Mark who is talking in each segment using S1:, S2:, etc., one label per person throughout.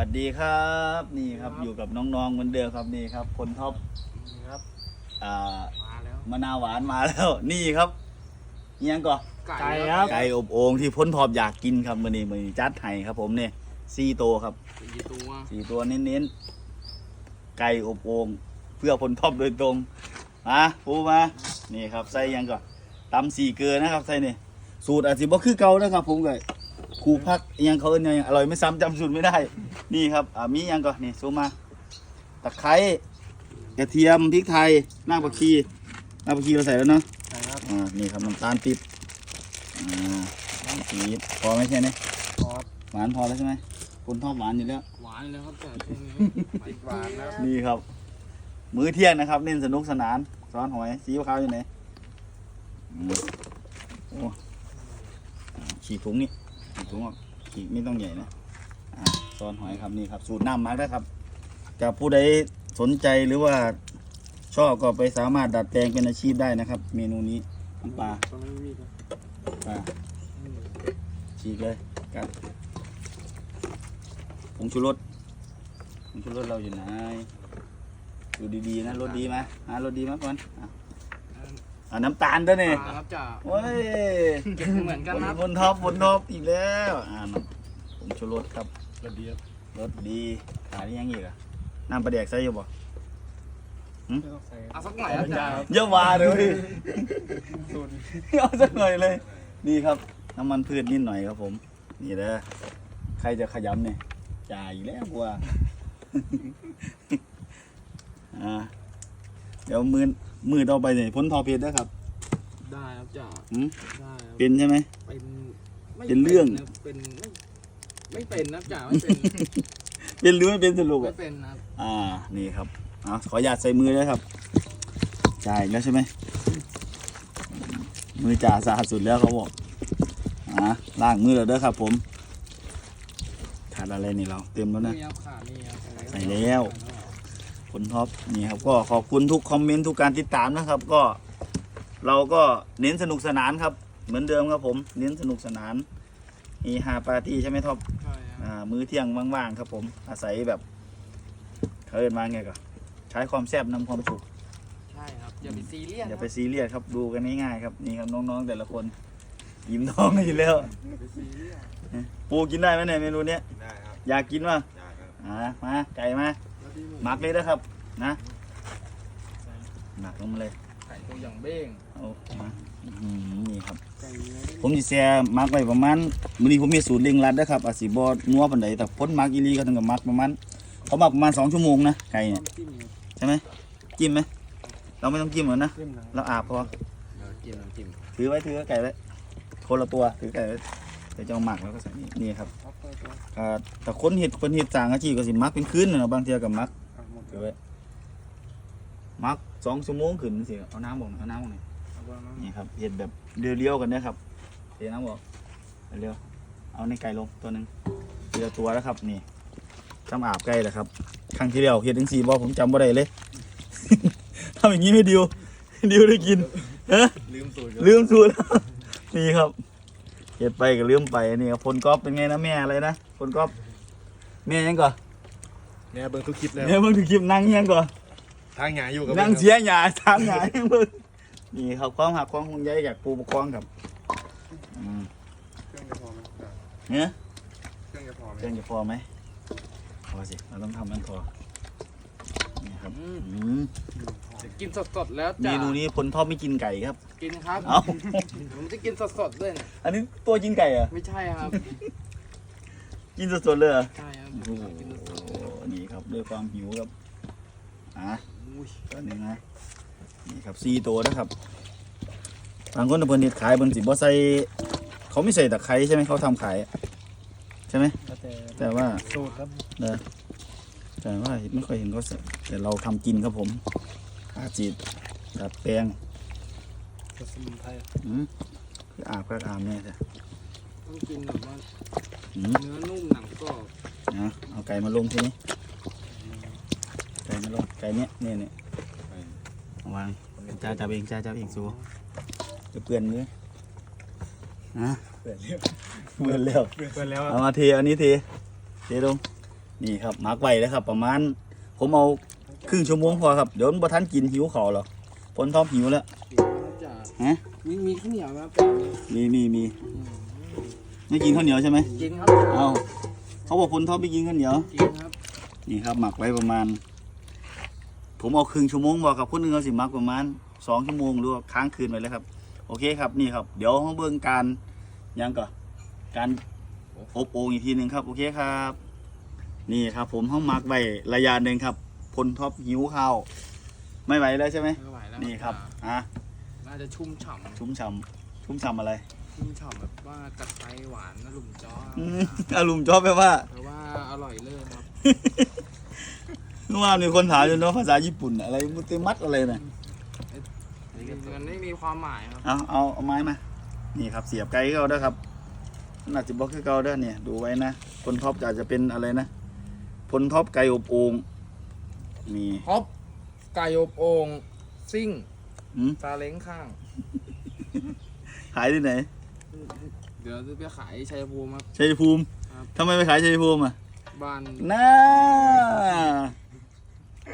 S1: วัสดีครับนี่ครับอยู่กับน้องๆเหมือนเดิมครับนี่ครับ คนท็อป
S2: ครับ
S1: อ่า
S2: มาแล้ว
S1: มะนาวหวานมาแล้วนี่ครับเอียงก่อน
S2: ไก่ครับ
S1: ไก่อบโอ่งที่พ้นทอบอยากกินครับมื้อนี้มื้อนี้จัดให้ครับ ผมเนี่ยสี่ตัวครับ
S2: กี่ตัว
S1: สี่ตัวเน้นๆไก่อบโอ่งเพื่อพ้นทอบโดยตรงมาปูมานี่ครับใส่หยังก่อนตำสี่เกลือนะครับใส่นี่สูตรอาจจะบ่คือเก่านะครับผมเลยค รูพักอิหยังเขาเอิ้นอิหยังอร่อยไม่ซ้ำจำสูตรไม่ได้ นี่ครับอ่ามีหยังก่อนนี่ซูมาตะไคร้กระเทียมพริกไทยรากผักชีรากผักชีเราใส่แล้วเนาะ
S2: ใช่ครับ
S1: อ่านี่ครับน้ำตาลปิบอ่าน้ำปีบพอไหมใช่ไหม
S2: ทอด
S1: หวานพอแล้วใช่ไหมคุณชอบหวานอยู่แล้ว
S2: หวานเลยครับแต่ช่วงนี้ติดหวานแล้ว
S1: นี่ครับ มื้อเที่ยงนะครับเน้นสนุกสนานซ้อนหอยซีอิ๊วขาวอยู่ไหนอืมโอ้อ่าฉีกถุงนี่ ฉีกถุงออกฉีกไม่ต้องใหญ่นะอ่าซอนหอยครับนี่ครับ สูตรน้ำมักนะครับกับผู้ใดสนใจหรือว่าชอบก็ไปสามารถดัดแปลงเป็นอาชีพได้นะครับ เมนูนี้น้ำปลาปลาฉีกเลยกัดผงชูรสผงชูรสเราอยู่ไหนดูดีๆนะรสดีไหมอ่ารสดีไหมก่อน อะอ่าน้ำตาลด้วยนี่
S2: ปลาครับจ่า
S1: โอ้ย
S2: เก็บเหมือนกันครับ
S1: บนท็อปบนท็อปอีกแล้วอ่าน้ำผงชูรสครับ
S2: ระเบียบ
S1: รสดีขาดยังอีกอะน้ำปลาแดกใส่อยู่บ่
S2: ไม่ต้องใส่เอาสักหน่อยครับจ่า
S1: เยอะมาเลย
S2: สูตร
S1: เอาสักหน่อยเลย นี่ครับ น้ำมันพืชนิดหน่อยครับผม นี่เด้อใครจะขยำเนี่ยจ่ายอีกแล้วกว่าอ่าเดี๋ยวมือ มือต่อไปเนี่ยพ้นทอเพชรนะครับ
S2: ได้ครับจ่า
S1: หืม
S2: ได้ครับ
S1: เป็นใช่ไหม
S2: เป็นไม่
S1: เป็นเรื่อง
S2: นะเป็นไม่ไม่เป็นนะจ่าไม่เป็น
S1: เป็นหรือไม่เป็นสรุป
S2: ไม่
S1: อะ
S2: เป็นนะครับ
S1: อ่านี่ครับเอาขออนุญาตใส่มือเลยครับจ่ายอีกแล้วใช่ไหมมือจ่าสะอาดสุดแล้วเขาบอกอ่าล้างมือแล้วเด้อครับ ผมขาดอะไรนี่เราเต็มแล้วนะ
S2: นี่ครับขานี่ครับ
S1: ใส่แล้ว ผลท็อปนี่ครับก็ขอบคุณทุกคอมเมนต์ทุกการติดตามนะครับ ก็เราก็เน้นสนุกสนานครับ เหมือนเดิมครับผมเน้นสนุกสนานมีฮาปาร์ตี้ใช่ไหมท็อป
S2: ใช่ครับ
S1: อ่ามื้อเที่ยงว่างๆครับผมอาศัยแบบเขาเรียนมาไงก็ใช้ความแซ่บนำความสุข
S2: ใช่ครับอย่าไปซีเรียส
S1: อย่า
S2: ค
S1: ไป
S2: รับ
S1: ซีเรียสครับดูกันง่ายๆครับนี่ครับน้องๆแต่ละคน ยิ้มท้องกันอยู่แล้ว
S2: อย่าไปซีเรียส
S1: ปูกินได้ไหมเนี่ยเมนูเนี้ย
S3: ได้ครับ
S1: อยากกินป่ะ
S3: ได้ครับ
S1: อ่ามาไก่มา
S2: แล้วที่ หมู
S1: หมักเลยนะครับ นะหมักลงมาเลย
S2: ไก่ตัวอย่างเบ้ง
S1: เอามาอื้อหือนี่ครับ
S2: ไก่เนื้อ
S1: ผมสิแซ่หมักไว้ประมาณมื้อนี้ผมมีสูตรเร่งรัดนะครับอาจสิบ่นัวปานใดแต่พ้นหมักอีหลีก็ต้องกับหมักประมาณเขาหมักประมาณ2ชั่วโมงนะไก่เนี่ย
S2: น้ำจิ้มเนี่ย
S1: ใช่ไหมจิ้มไหมเราไม่ต้องจิ้มเหรอนะ
S2: จิ้มนะ
S1: เราอาบพอ
S2: เดี๋ยวจิ้มน้ำจิ้ม
S1: ถือไว้ถือไก่ไว้คนละตัวถือไก่ไว้ เดี๋ยวจะเอาหมักแล้วก็ใส่นี่นี่ครับ
S2: เอาไปตัว
S1: อ่าแต่คนเห็ดคนเห็ดจางอาชีพก็สิหมักเป็นคืนนะเนาะบางเทีกับมัก
S2: เอาหมด
S1: ถือไว้หมักสองชั่วโมงขึ้นสิเอาน้ำบอกหน่อยเอาน้ำบอกหน่อย
S2: เอาไปมั้ง
S1: นี่ครับเห็ดแบบเรียวๆกันนะครับเทน้ำบอกเร็วเอาในไก่ลงตัวหนึ่งทีละตัวแล้วครับ นี่จำอาบไก่แหละครับครั้งที่แล้วเห็ดถึงสี่บอผมจำบ่ได้เลยทำอย่างนี้ไม่ดิวดิวได้กินเอ๊ะ
S3: ลืมสูตร
S1: ลืมสูตรนี่ครับ เห็ดไปก็ลืมไปนี่ครับพลกอฟเป็นไงนะแม่อะไรนะพลกอฟแม่ยังก่อน
S3: เนี่ยเบิ่งทุกคลิปแล้ว
S1: เนี่ยมึงถือคลิปนั่งยังก่อน
S3: ทางหงายอยู่กับ
S1: นั่งเสียหยาทางหยาให้มึงนี่ครับความหักความห่วงใยจากปูปกครองครับอืม
S2: เครื่องจะพอไหมได้
S1: เนี่ย
S2: เครื่องจะพอไหม
S1: เครื่องจะพอไหมพอสิเราต้องทำมันพอนี่ครับ
S2: อืม
S1: อืม
S2: จะ กินสดๆแล้ว
S1: เม
S2: จ้ะ
S1: นูนี้พลทอบไม่กินไก่ครับ
S2: กินครับ
S1: เอ้า
S2: ผมจะกินสดๆด้วยเนี่ย
S1: อันนี้ตัวกินไก่เหรอะ
S2: ไม่ใช่ครับ
S1: กินสดๆเลยเหรอ
S2: ใช่ครับ
S1: โอ้โห
S2: กินสด
S1: นี่ครับด้วยความหิวครับอะ
S2: ๆอุ้ย
S1: ตัวหนึงนะนี่ครับสี่ตัวนะครับบางคนเพิ่นเฮ็ดขายเพิ่นสิบ่ใส่เขาไม่ใส่ตะไคร้ใช่ไหมเขาทำขายใช่ไหม
S2: แล้วแต่
S1: แต่ว่า
S2: สูตรครับ
S1: เนอะแต่ว่าไม่ค่อยเห็นเขาใส่แต่เราทำกินครับผม อาจีดดัดแปลง
S2: สมุนไพร
S1: อืมคืออาบก็อาบแน่จ้ะ
S2: ต้องกินแบบว่า
S1: อืม
S2: เนื้อนุ่มหนังกรอบ
S1: นะเอาไก่มาลงทีนี้ไก่มาลงไก่เนี้ยเนี่ยเนี่ยเอาวางจ้าจับเองจ้าจับเองสูเดี๋ยวเปื่อนมือนะ
S3: เปลี่ยนเรียบ
S1: เปื่อนแล้ว
S3: เปลี่ยนแล้ว
S1: เอามาเทอันนี้เทเทลงนี่ครับหมักไว้แล้วครับ ประมาณ ผมเอา ครึ่งชั่วโมงพอครับ เดี๋ยวมันบ่ทันกินหิวเขาวหรอกพนท้องหิวแล้ว
S2: เดี๋ยวครับจ่า
S1: ฮะ
S2: มีมีข้าวเหนียวไหมครับจ่า
S1: มีมีมีไม่กินข้าวเหนียวใช่ไหม
S2: กินครับ
S1: เอาเขาบอกพนท้องไปกินข้าวเหนียว
S2: กินครับ
S1: นี่ครับหมักไว้ประมาณ ผมเอาครึ่งชั่วโมงบอกกับคนหนึงเขาสิหมักประมาณสองชั่วโมงหรือว่าค้างคืนไปแล้วครับ โอเคครับนี่ครับ เดี๋ยวห้องเบิ่งการยังก่อนการอบโอ่งอีกทีหนึ่งครับ โอเคครับ นี่ครับ ผมห้องหมักไว้ระยะหนึ่งครับ พลท็อปหิวข้าวไม่ไหวแล้วใช่ไหม
S2: ไม่ไหวแล้ว
S1: นี่ครับ
S2: จ่า
S1: อะ
S2: น่าจะชุ่มฉ่ำ
S1: ชุ่มฉ่ำชุ่มฉ่ำอะไร
S2: ชุ่มฉ่ำแบบว่ากัดไทยหวานนะลุมจ้อ
S1: อืมอารมณ์ชอบแปลว่า
S2: แต่ว่าอร่อยเลยครับ
S1: เมื่อวานมีคนถามอยู่เนาะภาษาญี่ปุ่นอะไรมุเตมัดอะไรนะ
S2: มันไม่มีความหมายครับ
S1: เอาเอาเอาไม้มา นี่ครับเสียบไก่เขาเด้อครับน่าจะบอกคือเก่าเด้อเนี่ย ดูไว้นะพลท็อปอาจจะเป็นอะไรนะพลท็อปไก่อบโอ่ง นี่
S2: ฮอปไก่อบโอ่งซิ่ง
S1: อืม
S2: ซาเล้งข้าง
S1: ขายที่ไหน
S2: เดี๋ยวจะไปขายชัยภูมิครับ
S1: ชัยภูมิ
S2: ครับ
S1: ทำไมไปขายชัยภูมิอะ
S2: บ้าน
S1: น่า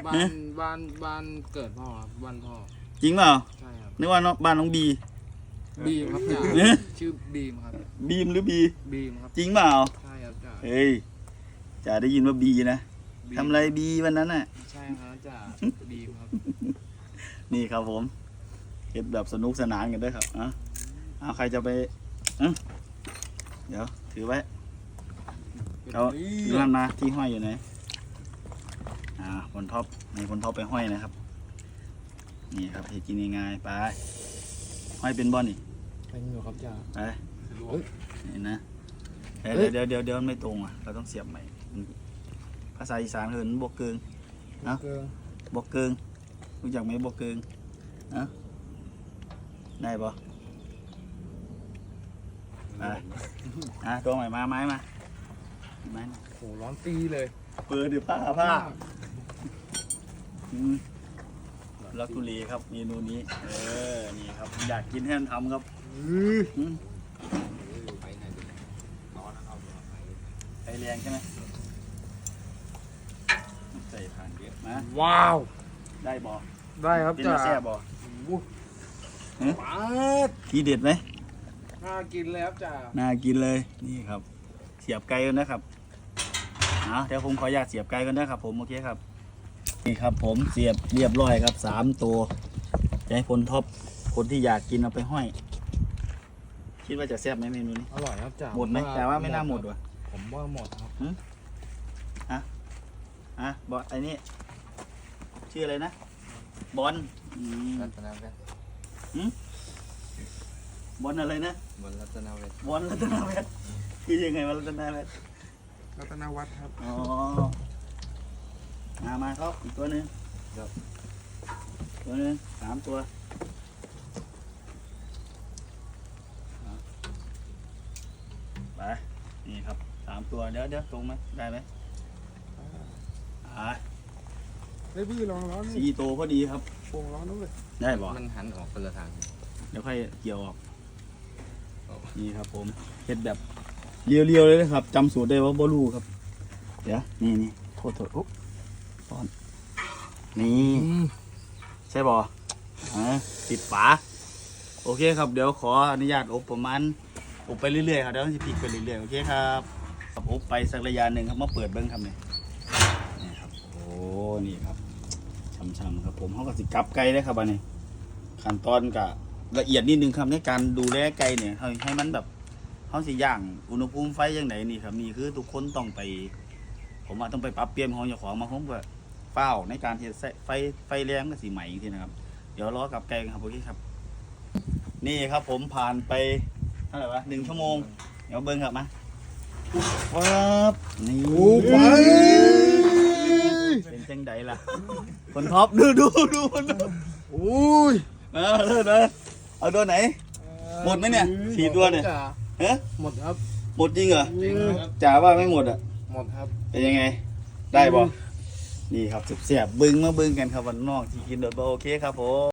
S2: บ้านบ้านบ้านเกิดพ่อครับบ้านพ่อ
S1: จริงเปล่า
S2: ใช่ครับ
S1: นึกว่าน้องบ้านน้องบี
S2: บีมครับจ่า
S1: เนี่ย
S2: ชื่อบีมครับ
S1: บีมหรือบี
S2: บีมครับ
S1: จริงเปล่า
S2: ใช่ครับจ่า
S1: เฮ้ยจะได้ยินว่าบีนะ
S2: บีม
S1: ทำอะไรบีวันนั้นน่ะ
S2: ใช่ครับ จ่าบีมครับ
S1: นี่ครับผมเก็บแบบสนุกสนานกันด้วยครับอะเอาใครจะไปอะเดี๋ยวถือไว้เอาดูนั่นมาที่ห้อยอยู่ไหนอ่าบนท็อปนี่บนท็อปไปห้อยนะครับ นี่ครับให้กินง่ายๆไปห้อยเป็นบอลนี่
S2: เป็นอยู่ครับจ่า
S1: ไป
S2: เอ้ย
S1: นี่นะเดี๋ยว
S2: เอ้ย
S1: เดี๋ยวเดี๋ยวเดี๋ยวมันไม่ตรงอะเราต้องเสียบใหม่มันภาษาอีสานเหินบกเกิง เอ้า
S2: เกิง
S1: บกเกิงรู้จักไหมบกเกิงอะได้ปะไปอะตัวใหม่มาไม้มาไม้มา
S2: โหร้อนตีเลย
S1: เปิดดิผ้าผ้าอืมลักทุรีครับเมนูนี้ เออ นี่ครับ อยากกินให้มันทำครับอืมไฟแรงใช่ไหมใส่ผ่า นเยอะนะ
S2: ว้าว
S1: ได้บอ
S2: ได้ครับ
S1: เป็น
S2: จ่า
S1: มาแซ่บอ
S2: ป๊าด
S1: ทีเด็ดไหม
S2: น่ากินเลยครับจ่า
S1: น่ากินเลยนี่ครับ เสียบไก่กันนะครับเอาเดี๋ยวผมขออนุญาตเสียบไก่กันนะครับ ผมโอเคครับ นี่ครับ ผมเสียบเรียบร้อยครับสามตัวจะให้คนท็อปคนที่อยากกินเอาไปห้อย คิดว่าจะแซ่บไหมเมนูนี้
S2: อร่อยครับจ่า
S1: หมดไหมแต่ว่าไม่น่าหมดว่ะ
S2: ผมว่าหมดครับ
S1: อะบอลไอ้นี่ ชื่ออะไรนะ บอลอืม
S2: รัตนาเวท
S1: บอลอะไรนะ
S2: บนรัตนาเวท
S1: บอลรัตนาเวทคือยังไงวะรัตนาเวท
S2: รัตนาวัดครับ
S1: อ๋อมามาครับอีกตัวหนึง
S2: ครับ
S1: ตัวหนึงสามตัวเอาไปนี่ครับสามตัวเดี๋ยวเดี๋ยวตรงไหมได้ไหมอ่า
S2: เฮ้ยพี่ลองร้อน
S1: สี่ตัวพอดีครับ
S2: โป่งร้อนด้วย
S1: ได้บ่
S2: มันหันออกคนละทาง
S1: เดี๋ยวค่อยเกี่ยวออก
S2: เอา
S1: นี่ครับผมเฮ็ดแบบเรียวๆเลยนะครับจำสูตรได้ว่าบ่รู้ครับ เดี๋ยวนี่นี่โทษโทษอุ๊บป้อนนี่ ใช่บ่อ่าติดฝา โอเคครับ เดี๋ยวขออนุญาตอบประมาณ อบไปเรื่อยๆครับ เดี๋ยวจะพลิกไปเรื่อยๆ โอเคครับครับอบไปสักระยะหนึ่งครับ มาเปิดเบิ้งครับเนี่ยนี่ครับโอ้นี่ครับช่ำๆครับผมเขาก็สิกลับไก่ได้ครับอันนี้ขั้นตอนก็ละเอียดนิดนึงครับในการดูแลไก่เนี่ยให้ให้มันแบบเขาสิย่างอุณหภูมิไฟยังไงนี่ครับนี่คือทุกคนต้องไป ผมว่าต้องไปปรับเปลี่ยนของเจ้าของมาผมก็เฝ้าในการที่จะใส่ไฟไฟแรงก็สีใหม่ทีนะครับ เดี๋ยวรอกับไก่ครับโอเคครับ นี่ครับผมผ่านไปเท่าไหร่วะหนึ่งชั่วโมง เดี๋ยวเบิ้งครับมาว้บนี่ เป็นจังใดล่ะคนท็อปดูดูดูคนท็อป
S2: อุ้ย
S1: เอาเลยนะเอาตัวไหน หมดไหมเนี่ยสี่ตัวเนี่ย
S2: จ่า
S1: เฮ้ย
S2: หมดครับ
S1: หมดจริงเหรอ
S2: จริงครับ
S1: จ่าว่าไม่หมดอะ
S2: หมดครับ
S1: เป็นยังไง ได้บ่นี่ครับเสียบๆบึ้งมาบึ้งกันครับวันนอกที่กินโดดบ่โอเคครับผม